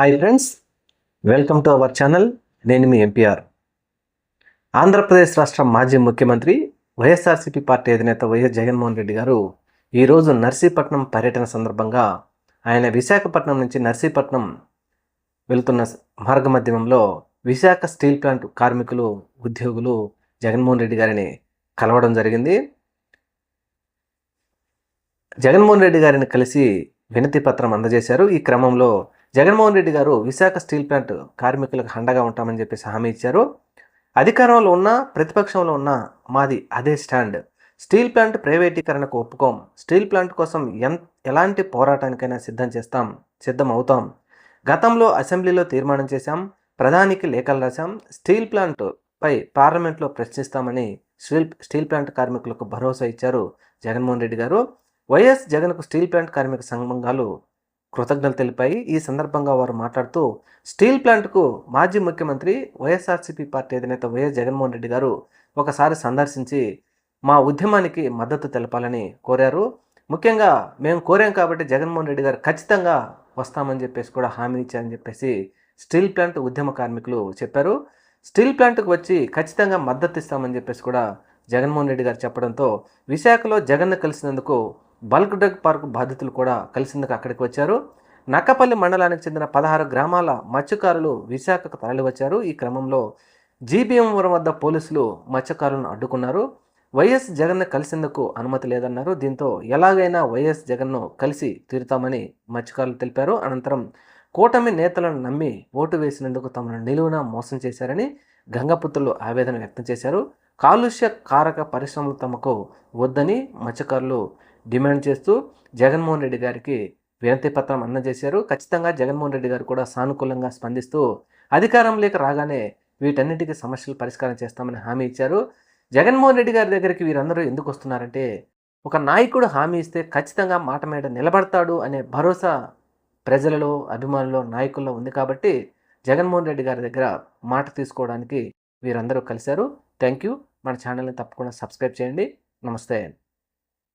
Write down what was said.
Hi friends welcome to our channel. నేను మీ MPR. Andhra Pradesh రాష్ట్ర మాజీ ముఖ్యమంత్రి వైఎస్ఆర్సీపీ పార్టీ అధినేత వైఎస్ జగన్మోహన్ రెడ్డి గారు ఈరోజు నర్సీపట్నం పర్యటన సందర్భంగా ఆయన విశాఖపట్నం నుంచి నర్సీపట్నం వెళుతున్న మార్గమధ్యమంలో విశాఖ స్టీల్ ప్లాంట్ కార్మికులు ఉద్యోగులు జగన్మోహన్ రెడ్డి గారిని కలవడం జరిగింది. జగన్మోహన్ రెడ్డి గారిని కలిసి వినతి పత్రం అందజేశారు. ఈ క్రమంలో జగన్మోహన్ రెడ్డి గారు విశాఖ స్టీల్ ప్లాంట్ కార్మికులకు అండగా ఉంటామని చెప్పేసి హామీ ఇచ్చారు. అధికారంలో ఉన్న ప్రతిపక్షంలో ఉన్న మాది అదే స్టాండ్. స్టీల్ ప్లాంట్ ప్రైవేటీకరణకు ఒప్పుకోం. స్టీల్ ప్లాంట్ కోసం ఎంత ఎలాంటి పోరాటానికైనా సిద్ధం చేస్తాం సిద్ధం అవుతాం. గతంలో అసెంబ్లీలో తీర్మానం చేశాం ప్రధానికి లేఖలు రాశాం. స్టీల్ ప్లాంట్ పై పార్లమెంట్లో ప్రశ్నిస్తామని స్టీల్ స్టీల్ ప్లాంట్ కార్మికులకు భరోసా ఇచ్చారు జగన్మోహన్ రెడ్డి గారు. వైఎస్ జగన్కు స్టీల్ ప్లాంట్ కార్మిక సంఘాలు కృతజ్ఞతలు తెలిపాయి. ఈ సందర్భంగా వారు మాట్లాడుతూ స్టీల్ ప్లాంట్కు మాజీ ముఖ్యమంత్రి వైఎస్ఆర్సీపీ పార్టీ అధినేత వైఎస్ జగన్మోహన్ రెడ్డి గారు ఒకసారి సందర్శించి మా ఉద్యమానికి మద్దతు తెలపాలని కోరారు. ముఖ్యంగా మేము కోరాం కాబట్టి జగన్మోహన్ రెడ్డి గారు ఖచ్చితంగా వస్తామని చెప్పేసి కూడా హామీ ఇచ్చారని చెప్పేసి స్టీల్ ప్లాంట్ ఉద్యమ కార్మికులు చెప్పారు. స్టీల్ ప్లాంట్కు వచ్చి ఖచ్చితంగా మద్దతు ఇస్తామని చెప్పేసి కూడా జగన్మోహన్ రెడ్డి గారు చెప్పడంతో విశాఖలో జగన్ను కలిసినందుకు బల్క్ డ్రగ్ పార్క్ బాధితులు కూడా కలిసిందుకు అక్కడికి వచ్చారు. నక్కపల్లి మండలానికి చెందిన పదహారు గ్రామాల మత్స్యకారులు విశాఖకు తరలివచ్చారు. ఈ క్రమంలో జీబీఎంవరం వద్ద పోలీసులు మత్స్యకారులను అడ్డుకున్నారు. వైఎస్ జగన్ను కలిసేందుకు అనుమతి లేదన్నారు. దీంతో ఎలాగైనా వైఎస్ జగన్ను కలిసి తీరుతామని మత్స్యకారులు తెలిపారు. అనంతరం కూటమి నేతలను నమ్మి ఓటు వేసినందుకు తమను నిలువున మోసం చేశారని గంగపుత్రులు ఆవేదన వ్యక్తం చేశారు. కాలుష్య కారక పరిశ్రమలు తమకు వద్దని మత్స్యకారులు డిమాండ్ చేస్తూ జగన్మోహన్ రెడ్డి గారికి వినతి పత్రం అందజేశారు. ఖచ్చితంగా జగన్మోహన్ రెడ్డి గారు కూడా సానుకూలంగా స్పందిస్తూ అధికారంలోకి రాగానే వీటన్నిటికీ సమస్యలు పరిష్కారం చేస్తామని హామీ ఇచ్చారు. జగన్మోహన్ రెడ్డి గారి దగ్గరికి వీరందరూ ఎందుకు వస్తున్నారంటే ఒక నాయకుడు హామీ ఇస్తే ఖచ్చితంగా మాట మీద నిలబడతాడు అనే భరోసా ప్రజలలో అభిమానులు నాయకుల్లో ఉంది కాబట్టి జగన్మోహన్ రెడ్డి గారి దగ్గర మాట తీసుకోవడానికి వీరందరూ కలిశారు. Thank you. మన ఛానల్ని తప్పకుండా సబ్స్క్రైబ్ చేయండి. నమస్తే